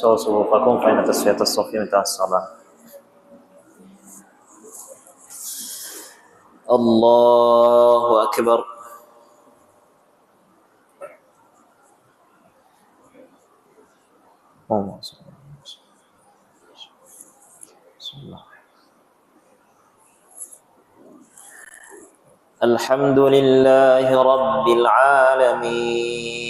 سووا صفوفكم فإن تسوية الصف من الصلاة. الله أكبر. اللهم صل الله الحمد لله رب العالمين.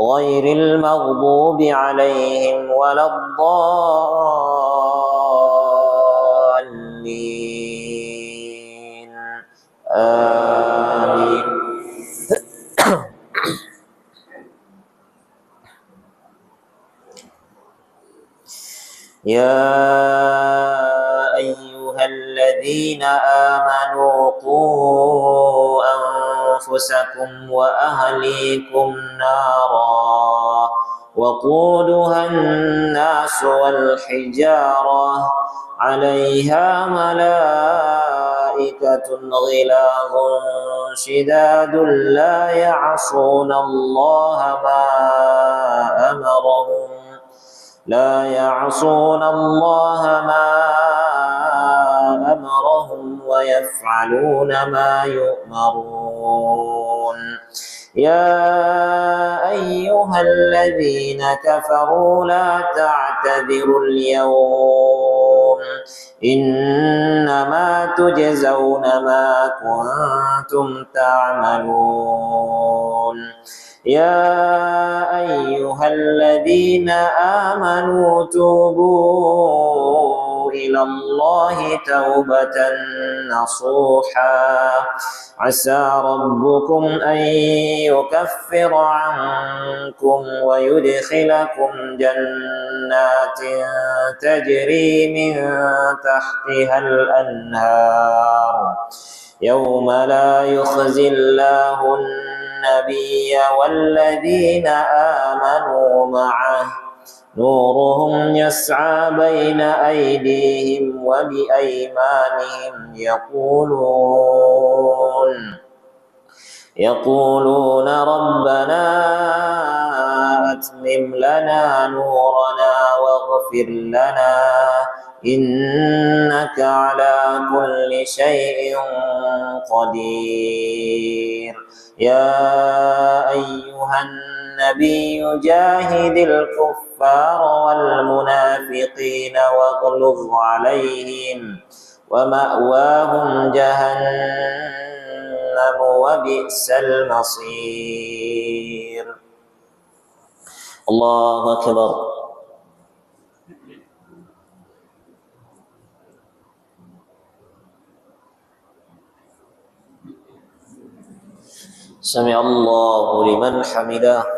غير المغضوب عليهم ولا الضالين. آمين. يا أيها الذين آمنوا قوا أنفسكم وأهليكم نارا وقودها الناس والحجارة عليها ملائكة غلاظ شداد لا يعصون الله ما أمرهم لا يعصون الله ما أمرهم ويفعلون ما يؤمرون. يا أيها الذين كفروا لا تعتذروا اليوم. إنما تجزون ما كنتم تعملون. يا أيها الذين آمنوا توبوا إلى الله توبة نصوحا. عسى ربكم أن يكفر عنكم ويدخلكم جنات تجري من تحتها الأنهار. يوم لا يخزي الله النبي والذين آمنوا معه. نورهم يسعى بين أيديهم وبأيمانهم يقولون يقولون ربنا أتمم لنا نورنا واغفر لنا إنك على كل شيء قدير يا أيها النبي جاهد الكفار والمنافقين واغلظ عليهم ومأواهم جهنم وبئس المصير. الله أكبر. سمع الله لمن حمده.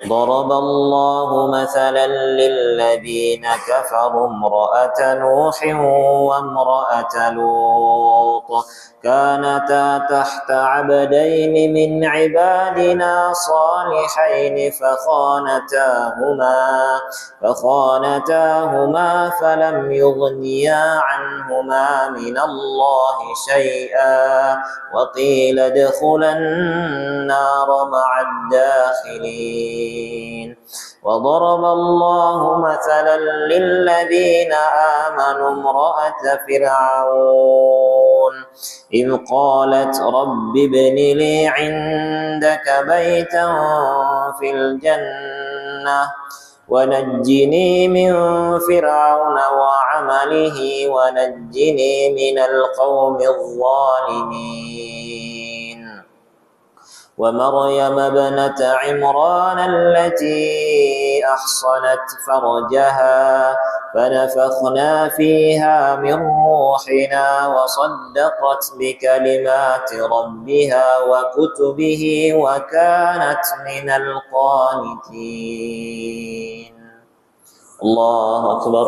ضرب الله مثلا للذين كفروا امرأة نوح وامرأة لوط. كانتا تحت عبدين من عبادنا صالحين فخانتاهما فخانتاهما فلم يغنيا عنهما من الله شيئا. وقيل ادخلا النار مع الداخلين. وضرب الله مثلا للذين آمنوا امرأة فرعون. إذ قالت رب ابن لي عندك بيتا في الجنة ونجني من فرعون وعمله ونجني من القوم الظالمين. ومريم ابنة عمران التي أحصنت فرجها فنفخنا فيها من روحنا وصدقت بكلمات ربها وكتبه وكانت من القانتين. الله أكبر.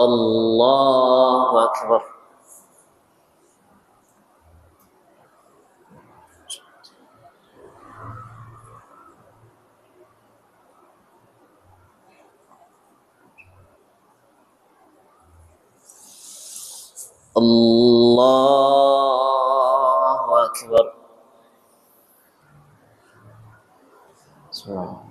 الله أكبر الله أكبر بسم الله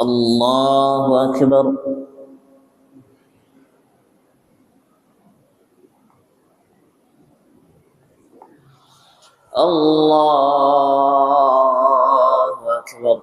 الله أكبر. الله أكبر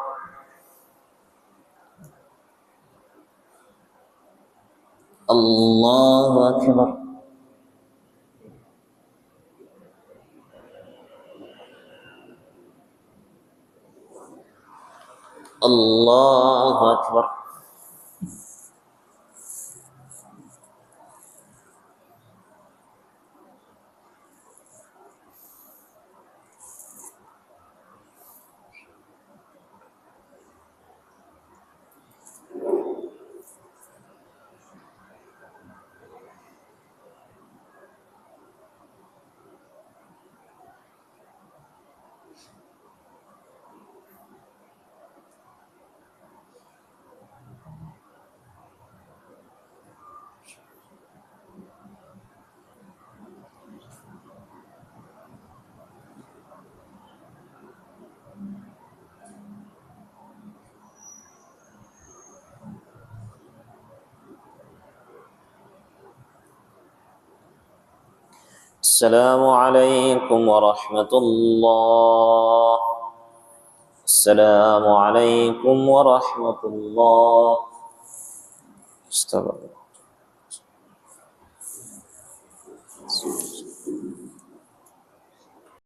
الله أكبر. الله أكبر. السلام عليكم ورحمة الله. السلام عليكم ورحمة الله. استغفر